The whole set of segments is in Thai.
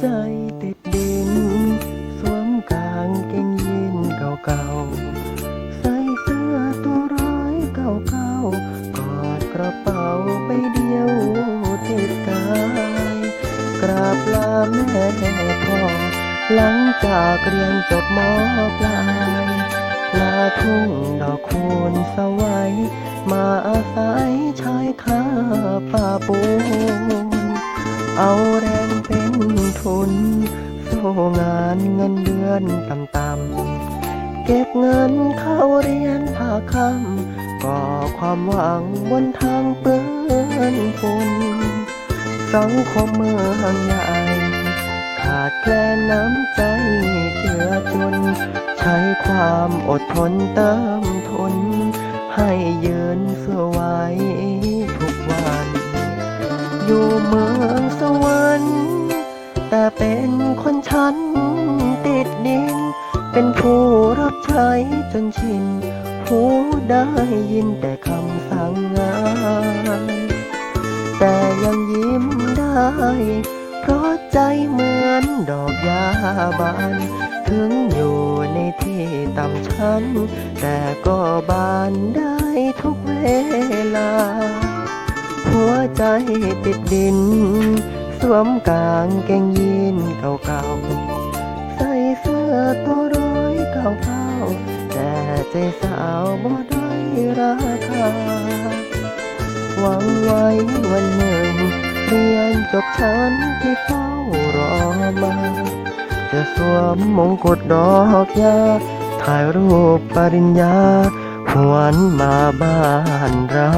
ใจติดดิน สวมกางเกงยีนเก่าๆ ใส่เสื้อตัวร้อยเก่าๆ กอดกระเป๋าไปเดียวติดกาย กราบลาแม่พ่อ หลังจากเรียนจบมปลายลาทุ่งดอกคูณสวัยมาอาศัยชายคาป่าปูนเอาแรง ทุนสู้งานเงินเดือนต่ำๆเก็บเงินเข้าเรียนภาคคำก่อความหวังบนทางเปื้อนฝุ่นสังคมเมืองใหญ่ขาดแคลนน้ำใจเจือจุน ใช้ความอดทนเติมทุนให้ยืนเสื้อไว้ทุกวัน อยู่เมืองสวรรค์แต่ เป็นคนชั้นติดดิน เป็นผู้รับใช้จนชินผู้ได้ยินแต่คำสั่งงานแต่ยังยิ้มได้ เพราะใจเหมือนดอกยาบาน ถึงอยู่ในที่ต่ำชั้น แต่ก็บานได้ทุกเวลา หัวใจติดดิน สวมกางเกงยีนเก่าๆ ใส่เสื้อตัวร้อยเก่าๆ แต่ใจสาวบ่ได้ราคา หวังไว้วันหนึ่งเรียนจบชั้นที่เฝ้ารอมา จะสวมมงกุฎดอกยา ถ่ายรูปปริญญาหวนมาบ้านเรา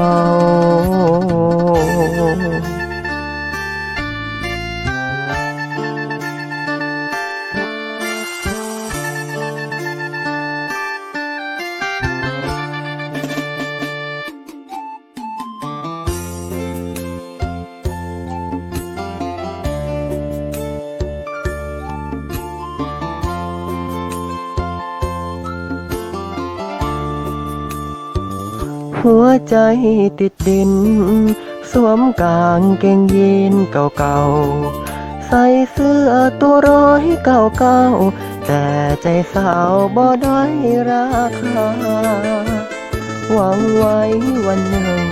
หัวใจติดดิน สวมกางเกงยีนเก่าๆ ใส่เสื้อตัวร้อยเก่าๆ แต่ใจสาวบ่ได้ราคา หวังไว้วันหนึ่ง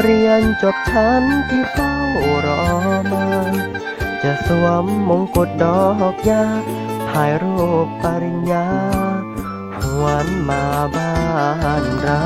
เรียนจบชั้นที่เฝ้ารอมาจะสวมมงกุฎดอกยาถ่ายรูปปริญญา หวนมาบ้านเรา